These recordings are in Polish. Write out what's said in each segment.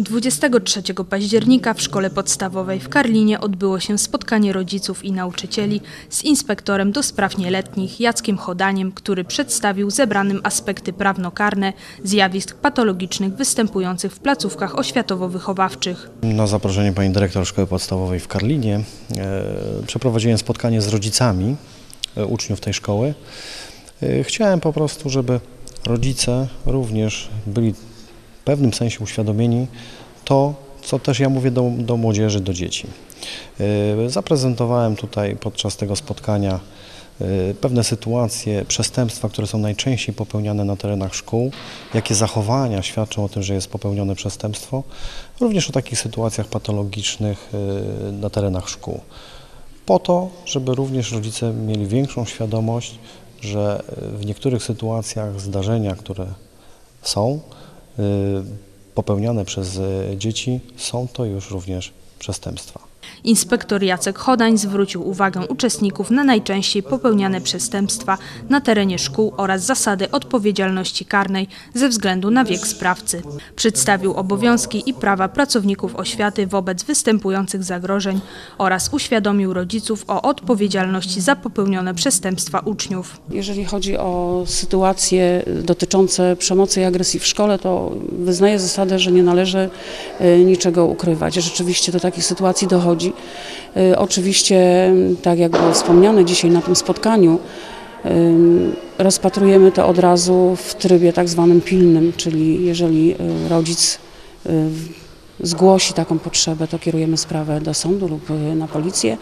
23 października w szkole podstawowej w Karlinie odbyło się spotkanie rodziców i nauczycieli z inspektorem do spraw nieletnich Jackiem Chodaniem, który przedstawił zebranym aspekty prawnokarne zjawisk patologicznych występujących w placówkach oświatowo-wychowawczych. Na zaproszenie pani dyrektor szkoły podstawowej w Karlinie e, przeprowadziłem spotkanie z rodzicami e, uczniów tej szkoły. E, chciałem po prostu, żeby rodzice również byli w pewnym sensie uświadomieni to, co też ja mówię do, do młodzieży, do dzieci. E, Zaprezentowałem tutaj podczas tego spotkania e, pewne sytuacje, przestępstwa, które są najczęściej popełniane na terenach szkół, jakie zachowania świadczą o tym, że jest popełnione przestępstwo, również o takich sytuacjach patologicznych e, na terenach szkół. Po to, żeby również rodzice mieli większą świadomość, że w niektórych sytuacjach zdarzenia, które są popełniane przez y, dzieci, są to już również przestępstwa. Inspektor Jacek Chodań zwrócił uwagę uczestników na najczęściej popełniane przestępstwa na terenie szkół oraz zasady odpowiedzialności karnej ze względu na wiek sprawcy. Przedstawił obowiązki i prawa pracowników oświaty wobec występujących zagrożeń oraz uświadomił rodziców o odpowiedzialności za popełnione przestępstwa uczniów. Jeżeli chodzi o sytuacje dotyczące przemocy i agresji w szkole, to wyznaję zasadę, że nie należy e, niczego ukrywać. Rzeczywiście do takich sytuacji dochodzi. E, Oczywiście, tak jak było wspomniane dzisiaj na tym spotkaniu, em, rozpatrujemy to od razu w trybie tak zwanym pilnym, czyli jeżeli e, rodzic zgłosi taką potrzebę, to kierujemy sprawę do sądu lub e, na policję,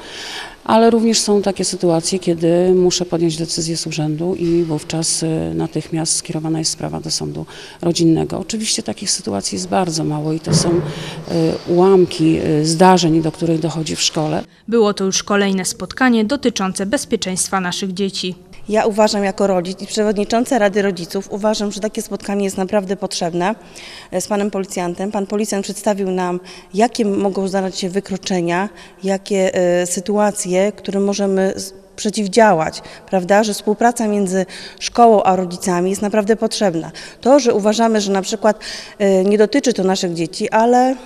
ale również są takie sytuacje, kiedy muszę podjąć decyzję z urzędu i wówczas e, natychmiast skierowana jest sprawa do sądu rodzinnego. Oczywiście takich sytuacji jest bardzo mało i to są e, ułamki zdarzeń, do których dochodzi w szkole. Było to już kolejne spotkanie dotyczące bezpieczeństwa naszych dzieci. Ja uważam jako rodzic i przewodnicząca Rady Rodziców, uważam, że takie spotkanie jest naprawdę potrzebne e, z panem policjantem. Pan policjant przedstawił nam, jakie mogą zdarzać się wykroczenia, jakie e, sytuacje, którym możemy przeciwdziałać, prawda, że współpraca między szkołą a rodzicami jest naprawdę potrzebna. To, że uważamy, że na przykład e, nie dotyczy to naszych dzieci, ale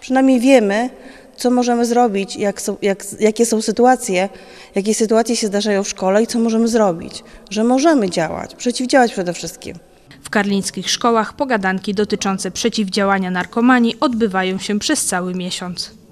przynajmniej wiemy, co możemy zrobić, jak są, jak, jakie są sytuacje, jakie sytuacje się zdarzają w szkole i co możemy zrobić, że możemy działać, przeciwdziałać przede wszystkim. W karlińskich szkołach pogadanki dotyczące przeciwdziałania narkomanii odbywają się przez cały miesiąc.